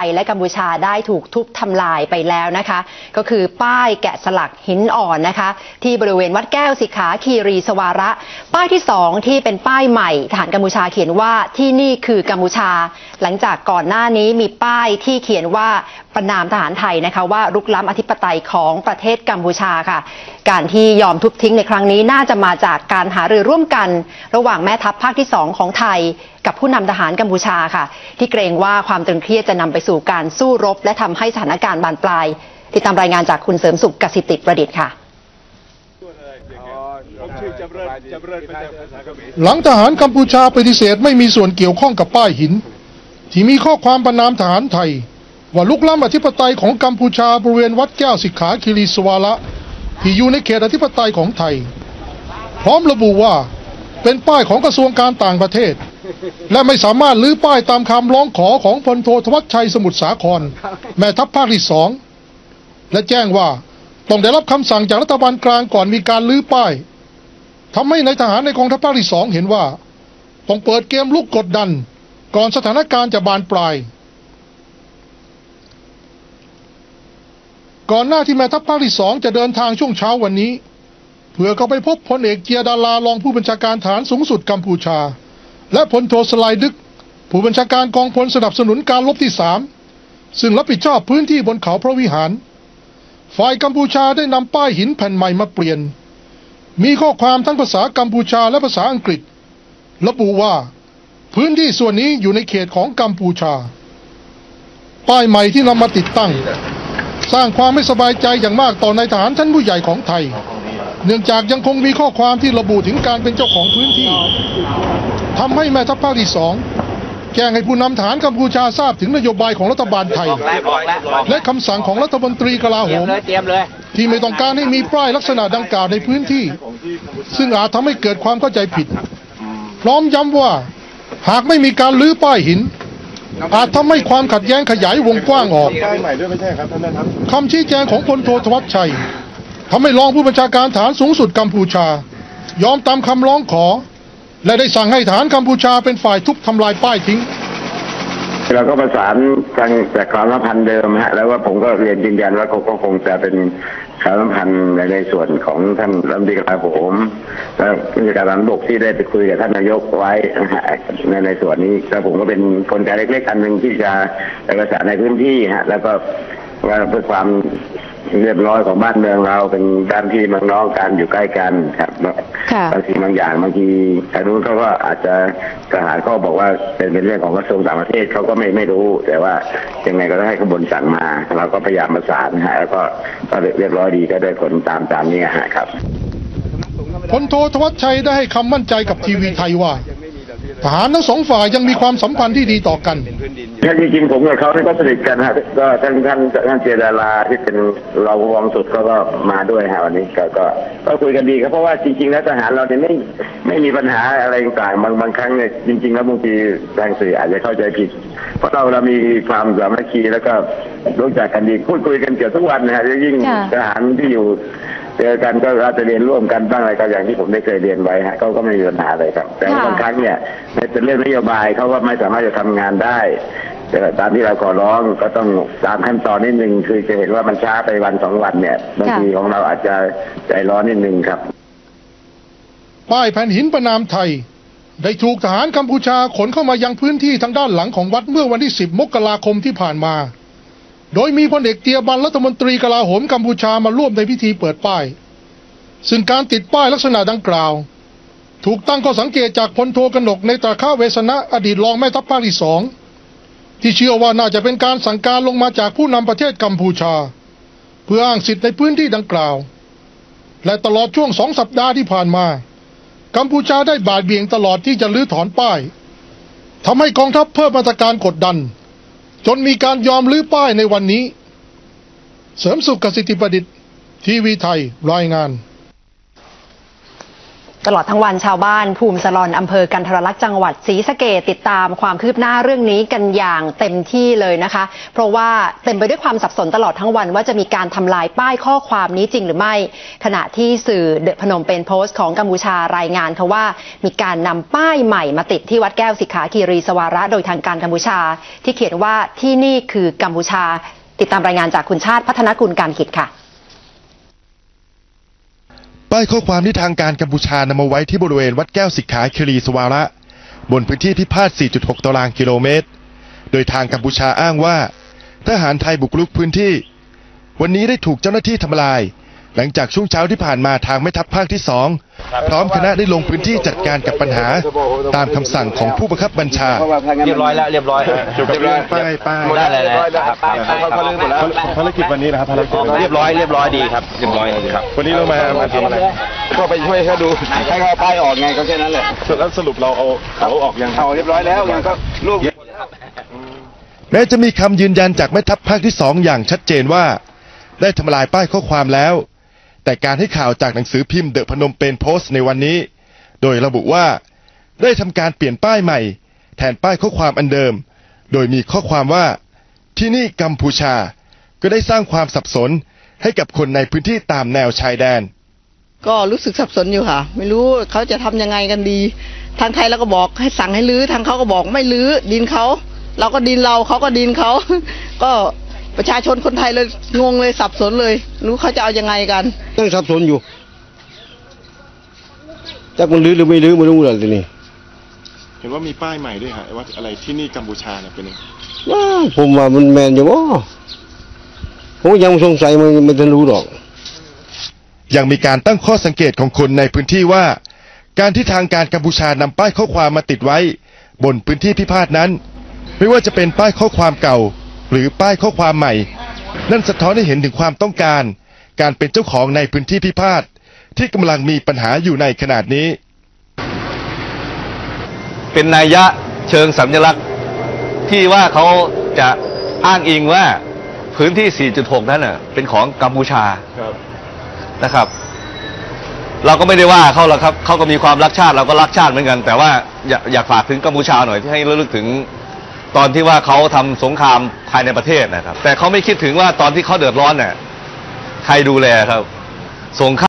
ไทยและกัมพูชาได้ถูกทุบทำลายไปแล้วนะคะ ก็คือป้ายแกะสลักหินอ่อนนะคะ ที่บริเวณวัดแก้วสิขาคีรีสวาระ ป้ายที่สองที่เป็นป้ายใหม่ทหารกัมพูชาเขียนว่าที่นี่คือกัมพูชา หลังจากก่อนหน้านี้มีป้ายที่เขียนว่าประนามทหารไทยนะคะว่ารุกล้ำอธิปไตยของประเทศกัมพูชาค่ะ การที่ยอมทุบทิ้งในครั้งนี้น่าจะมาจากการหารือร่วมกัน ระหว่างแม่ทัพภาคที่สองของไทย กับผู้นำทหารกัมพูชาค่ะ ที่เกรงว่าความตึงเครียดจะนำไปสู่การสู้รบ และทำให้สถานการณ์บานปลาย ติดตามรายงานจากคุณเสริมสุขกสิติประดิษฐ์ค่ะหลังทหารกัมพูชาปฏิเสธไม่มีส่วนเกี่ยวข้องกับป้ายหิน ที่มีข้อความประนามทหารไทย ว่าลุกล้ำอธิปไตยของกัมพูชาบริเวณวัดแก้วสิกขาคิริสวาระที่อยู่ในเขตอธิปไตยของไทย พร้อมระบุว่าเป็นป้ายของกระทรวงการต่างประเทศ และไม่สามารถลื้อป้ายตามคำร้องขอของพลโททวัชชัยสมุทรสาคร แม่ทัพภาคที่สองและแจ้งว่าต้องได้รับคำสั่งจากรัฐบาลกลางก่อนมีการลื้อป้ายทำให้ในายทหารในกองทัพภาคที่สองเห็นว่า ต้องเปิดเกมลุกกดดัน ก่อนสถานการณ์จะบานปลาย ก่อนหน้าที่แม่ทัพภาคที่สองจะเดินทางช่วงเช้าวันนี้เพื่อเข้าไปพบพลเอกเจียดารารองผู้บัญชาการฐานสูงสุดกัมพูชา และพลโทสไลดึก ผู้บัญชาการกองพลสนับสนุนการลบที่สามซึ่งรับผิดชอบพื้นที่บนเขาพระวิหาร ฝ่ายกัมพูชาได้นำป้ายหินแผ่นใหม่มาเปลี่ยน มีข้อความทั้งภาษากัมพูชาและภาษาอังกฤษ ระบุว่า พื้นที่ส่วนนี้อยู่ในเขตของกัมพูชา ป้ายใหม่ที่นำมาติดตั้ง สร้างความไม่สบายใจอย่างมากต่อนายทหารท่านผู้ใหญ่ของไทย เนื่องจากยังคงมีข้อความที่ระบุถึงการเป็นเจ้าของพื้นที่ ทำให้แม่ทัพภาคที่สองแจ้งให้ผู้นำฐานกัมพูชาทราบถึงนโยบายของรัฐบาลไทยบอกแล้วบอกแล้วบอกและคำสั่งของรัฐมนตรีกลาโหเตรียมมเลยเตรียมเลยที่ไม่ต้องการให้มีป้ายลักษณะดังกล่าวในพื้นที่ ซึ่งอาจทำให้เกิดความเข้าใจผิด พร้อมย้ำว่าหากไม่มีการลื้อป้ายหิน อาจทำให้ความขัดแย้งขยายวงกว้างออกป้ายใหม่ด้วยไม่ใช่ครับท่านนะครับคำชี้แจงของพลโททวัชชัยทำให้รองผู้บัญชาการฐานสูงสุดกัมพูชา ยอมตามคำร้องขอ และได้สั่งให้ฐานกัมพูชาเป็นฝ่ายทุบทำลายป้ายทิ้ง เราก็ประสานทางจากความสัมพันธ์เดิมฮะ แล้วว่าผมก็เรียนยืนยันว่าเขาก็คงจะเป็นความสัมพันธ์ในในส่วนของท่านรัฐมนตรีกลาโหมและผู้จัดการฐานบกที่ได้ไปคุยกับท่านนายกไว้นะฮะในในส่วนนี้แล้วผมก็เป็นคนใจเล็กๆอันหนึ่งที่จะไปประสานในพื้นที่ฮะ แล้วก็ว่าเพื่อความ เรียบร้อยของบ้านเมืองเราเป็นด้านที่เมืองน้องกันอยู่ใกล้กันครับค่ะบางสิ่งบางอย่างบางทีทางนู้นเขาก็อาจจะทหารก็บอกว่าเป็นเป็นเรื่องของกระทรวงต่างประเทศเขาก็ไม่ไม่รู้ แต่ว่ายังไงก็ต้องให้ขบวนสั่งมาเราก็พยายามประสานฮะแล้วก็ก็เรียบร้อยดีก็ได้ผลตามตามนี้ฮะครับพลโททวัชชัยได้ให้คำมั่นใจกับทีวีไทยว่า ทหารทั้งสองฝ่ายยังมีความสัมพันธ์ที่ดีต่อกันท่านจริงๆผมกับเขาเนี่ยก็สนิทกันฮะก็ท่านท่านท่านเจดาราที่เป็นรองผู้กองสุดเขาก็มาด้วยฮะวันนี้ก็ก็ก็คุยกันดีครับเพราะว่าจริงๆแล้วทหารเราเนี่ยไม่ไม่มีปัญหาอะไรต่างๆบางบางครั้งเนี่ยจริงๆแล้วบางทีทางสื่ออาจจะเข้าใจผิด เพราะเราเรามีความสามัคคีแล้วก็รู้จักกันดีพูดคุยกันเกือบทุกวันนะฮะยิ่งค่ะทหารที่อยู่ เจอกันก็อาจจะเรียนร่วมกันบ้างอะไรก็อย่างที่ผมได้เคยเรียนไว้ฮะเขาก็ไม่มีปัญหาเลยครับ แต่ว่าค่ะบางครั้งเนี่ยในเป็นเรื่องนโยบายเขาก็ไม่สามารถจะทำงานได้แต่ตามที่เราขอร้องก็ต้องตามขั้นตอนนิดนึงคือจะเห็นว่ามันช้าไปวันสองวันเนี่ยบางทีของเราอาจจะใจร้อนนิดนึงครับป้ายแผ่นหินประนามไทย ได้ถูกทหารกัมพูชาขนเข้ามายังพื้นที่ทางด้านหลังของวัดเมื่อวันที่ 10 มกราคมที่ผ่านมา โดยมีพลเอกเตียบันรัฐมนตรีกลาโหมกัมพูชามาร่วมในพิธีเปิดป้าย ซึ่งการติดป้ายลักษณะดังกล่าว ถูกตั้งข้อสังเกตจากพลโทกนกในตราข้าเวสนะอดีตรองแม่ทัพภาคที่สองที่เชื่อว่าน่าจะเป็นการสั่งการลงมาจากผู้นำประเทศกัมพูชา เพื่ออ้างสิทธิ์ในพื้นที่ดังกล่าว และตลอดช่วงสองสัปดาห์ที่ผ่านมา กัมพูชาได้บาดเบี่ยงตลอดที่จะลื้อถอนป้ายทำให้กองทัพเพิ่มมาตรการกดดัน จนมีการยอมลื้อป้ายในวันนี้ เสริมสุขกสิทธิประดิษฐ์ทีวีไทยรายงาน ตลอดทั้งวันชาวบ้านภูมิสลอนอำเภอกันทรลักษณ์จังหวัดศรีสะเกดติดตามความคืบหน้าเรื่องนี้กันอย่างเต็มที่เลยนะคะ เพราะว่าเต็มไปด้วยความสับสนตลอดทั้งวันว่าจะมีการทำลายป้ายข้อความนี้จริงหรือไม่ ขณะที่สื่อเดอะพนมเป็นโพสต์ของกัมพูชารายงานเขาว่า มีการนำป้ายใหม่มาติดที่วัดแก้วสิกขาคีรีสวาระโดยทางการกัมพูชา ที่เขียนว่าที่นี่คือกัมพูชา ติดตามรายงานจากคุณชาติพัฒนกุลการขิดค่ะ ป้ายข้อความที่ทางการกัมพูชานำมาไว้ที่บริเวณวัดแก้วสิกขาคีรีสวาระ บนพื้นที่พิพาท 4.6 ตารางกิโลเมตร โดยทางกัมพูชาอ้างว่า ทหารไทยบุกรุกพื้นที่ วันนี้ได้ถูกเจ้าหน้าที่ทำลาย หลังจากช่วงเช้าที่ผ่านมาทางแม่ทัพภาคที่สองพร้อมคณะได้ลงพื้นที่จัดการกับปัญหา ตามคำสั่งของผู้บังคับบัญชา เรียบร้อยแล้วเรียบร้อยจบเรียบร้อยป้ายป้ายได้เลยนะครับเขาเขาลืมหมดแล้วภารกิจวันนี้นะครับภารกิจวันนี้เรียบร้อยเรียบร้อยดีครับเรียบร้อยดีครับ วันนี้เรามามาทำอะไรก็ไปช่วยเขาดูให้เขาป้ายออกไงก็แค่นั้นแหละแล้วสรุปเราเอาเขาออกยังเอาเรียบร้อยแล้วยังก็ลูกแม้จะมีคำยืนยันจากแม่ทัพภาคที่สองอย่างชัดเจนว่า ได้ทำลายป้ายข้อความแล้ว แต่การให้ข่าวจากหนังสือพิมพ์เดอะพนมเปญโพสต์ในวันนี้ โดยระบุว่า ได้ทำการเปลี่ยนป้ายใหม่ แทนป้ายข้อความอันเดิม โดยมีข้อความว่า ที่นี่กัมพูชา ก็ได้สร้างความสับสนให้กับคนในพื้นที่ตามแนวชายแดน ก็รู้สึกสับสนอยู่ค่ะ ไม่รู้เขาจะทำยังไงกันดี ทางไทยเราก็บอกให้สั่งให้รื้อทางเขาก็บอกไม่รื้อดินเขาเราก็ดินเราเขาก็ดินเขาก็ ประชาชนคนไทยเลยงงเลยสับสนเลยรู้เขาจะเอายังไงกันยังสับสนอยู่จักมันลื้อหรือไม่ลื้อไม่รู้เลยทีนี้เห็นว่ามีป้ายใหม่ด้วยฮะว่าอะไรที่นี่กัมพูชาเนี่ยเป็นยังไงว้าผมว่ามันแมนอยู่บ่ผมยังสงสัยมันไม่ทันรู้หรอก ยังมีการตั้งข้อสังเกตของคนในพื้นที่ว่า การที่ทางการกัมพูชานำป้ายข้อความมาติดไว้ บนพื้นที่พิพาทนั้น ไม่ว่าจะเป็นป้ายข้อความเก่า หรือป้ายข้อความใหม่ นั่นสะท้อนให้เห็นถึงความต้องการ การเป็นเจ้าของในพื้นที่พิพาทที่กำลังมีปัญหาอยู่ในขนาดนี้ เป็นนัยยะเชิงสัญลักษณ์ ที่ว่าเขาจะอ้างอิงว่าพื้นที่ 4.6 นั้นน่ะเป็นของกัมพูชาครับนะครับ เราก็ไม่ได้ว่าเขาหรอกครับเขาก็มีความรักชาติเราก็รักชาติเหมือนกัน แต่ว่าอยากอยากฝากถึงกัมพูชาหน่อยที่ให้ระลึกถึง ตอนที่ว่าเขาทำสงครามภายในประเทศนะครับ แต่เขาไม่คิดถึงว่าตอนที่เขาเดือดร้อนเนี่ยใครดูแลครับสงคราม